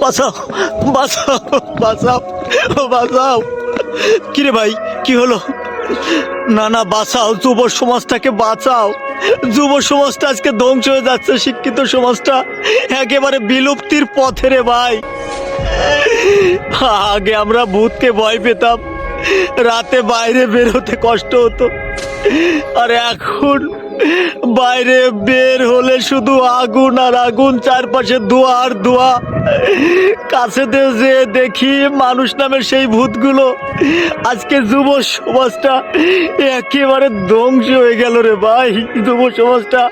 বাঁচাও বাঁচাও বাঁচাও বাঁচাও। কিরে ভাই, কি হলো? না না, বাঁচাও, যুব সমাজটাকে বাঁচাও। যুব সমাজটা আজকে ধ্বংস হয়ে যাচ্ছে, শিক্ষিত সমাজটা। একেবারে বিলুপ্তির পথে রে ভাই। আগে আমরা ভূতকে ভয় পেতাম। রাতে বাইরে বেরোতে কষ্ট হতো। আর এখন বাইরে বের হলে শুধু আগুন আর আগুন, চারপাশে ধোয়া আর ধোয়া কাছেতে যে দেখি মানুষ নামের সেই ভূতগুলো। আজকে যুব সমাজটা একেবারে ধ্বংস হয়ে গেল রে ভাই। যুব সমাজটা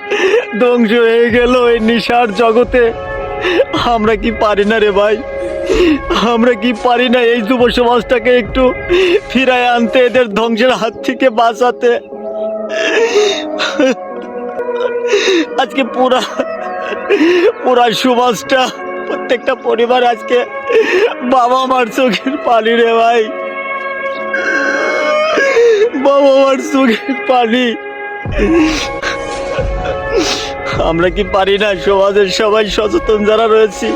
ধ্বংস হয়ে গেল এই নিশার জগতে। আমরা কি পারি না রে ভাই? আমরা কি পারি না এই যুব সমাজটাকে একটু ফিরায় আনতে, এদের ধ্বংসের হাত থেকে বাঁচাতে? আজকে পুরা পুরা সমাজটা প্রত্যেকটা পরিবার আজকে বাবা মার চোখের পানি রে ভাই। বাবা মার চোখের পানি। আমরা কি পারি না? সমাজের সবাই সচেতন যারা রয়েছি,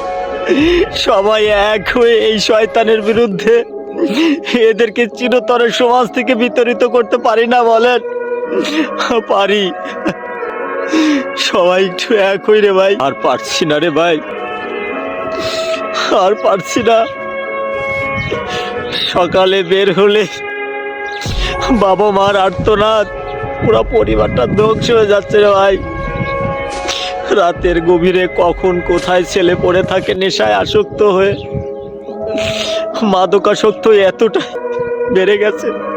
সবাই এক হয়ে এই শয়তানের বিরুদ্ধে এদেরকে চিরতরে সমাজ থেকে বিতাড়িত করতে পারি না বলেন। পারি। সবাই একটু এক হই রে ভাই। আর পারছি না রে ভাই। আর পারছি না। সকালে বের হলে বাবা মার আর্তনাদ, পুরো পরিবারটা ধ্বংস হয়ে যাচ্ছে রে ভাই। রাতের গভীরে কখন কোথায় ছেলে পড়ে থাকে নেশায় আসক্ত হয়ে মাদকাসক্ত এতটাই বেড়ে গেছে।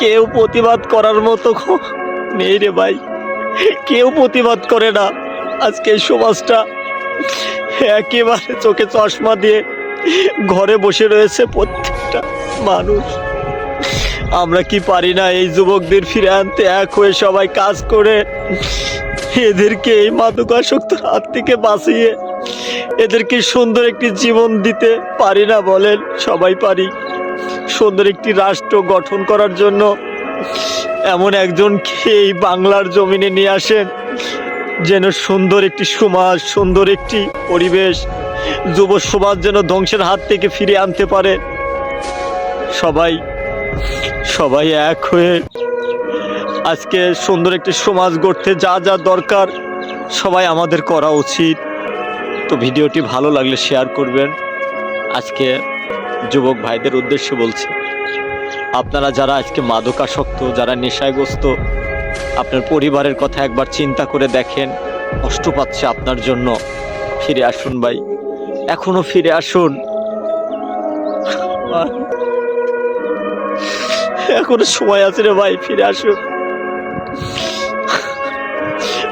কেউ প্রতিবাদ করার মতো নেই রে ভাই। কেউ প্রতিবাদ করে না। আজকে সমাজটা একেবারে চোখে চশমা দিয়ে ঘরে বসে রয়েছে প্রত্যেকটা মানুষ। আমরা কি পারি না এই যুবকদের ফিরে আনতে এক হয়ে সবাই কাজ করে? এদেরকে এই মাদকাসক্তর হাত থেকে বাঁচিয়ে, এদেরকে সুন্দর একটি জীবন দিতে পারি না বলেন সবাই পারি। সুন্দর একটি রাষ্ট্র গঠন করার জন্য এমন একজনকে এই বাংলার জমিনে নিয়ে আসেন, যেন সুন্দর একটি সমাজ, সুন্দর একটি পরিবেশ, যুব সমাজ যেন ধ্বংসের হাত থেকে ফিরে আনতে পারে। সবাই সবাই এক হয়ে আজকে সুন্দর একটি সমাজ গড়তে যা যা দরকার, সবাই আমাদের করা উচিত। তো ভিডিওটি ভালো লাগলে শেয়ার করবেন। আজকে যুবক ভাইদের উদ্দেশ্যে বলছি, আপনারা যারা আজকে মাদকাসক্ত, যারা নেশাগ্রস্ত, আপনার পরিবারের কথা একবার চিন্তা করে দেখেন, কষ্ট পাচ্ছে আপনার জন্য। ফিরে আসুন ভাই, এখনও ফিরে আসুন। এখনও সময় আছে রে ভাই, ফিরে আসুন।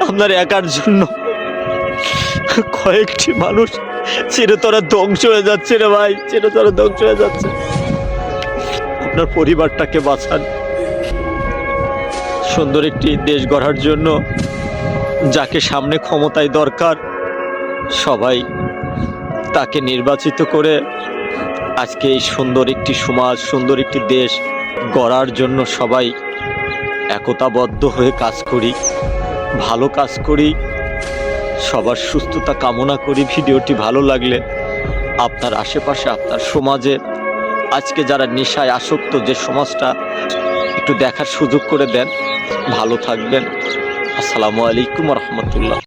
আপনার একার জন্য কয়েকটি মানুষ চিরতরে ধ্বংস হয়ে যাচ্ছে রে ভাই চিরতরে ধ্বংস হয়ে যাচ্ছে। আপনার পরিবারটাকে বাঁচান। সুন্দর একটি দেশ গড়ার জন্য যাকে সামনে ক্ষমতায় দরকার, সবাই তাকে নির্বাচিত করে আজকে এই সুন্দর একটি সমাজ, সুন্দর একটি দেশ গড়ার জন্য সবাই একতাবদ্ধ হয়ে কাজ করি, ভালো কাজ করি। সবার সুস্থতা কামনা করি। ভিডিওটি ভালো লাগলে আপনার আশেপাশে, আপনার সমাজে, আজকে যারা নেশায় আসক্ত যে সমাজটা, একটু দেখার সুযোগ করে দেন। ভালো থাকবেন। আসসালামু আলাইকুম রহমতুল্লাহ।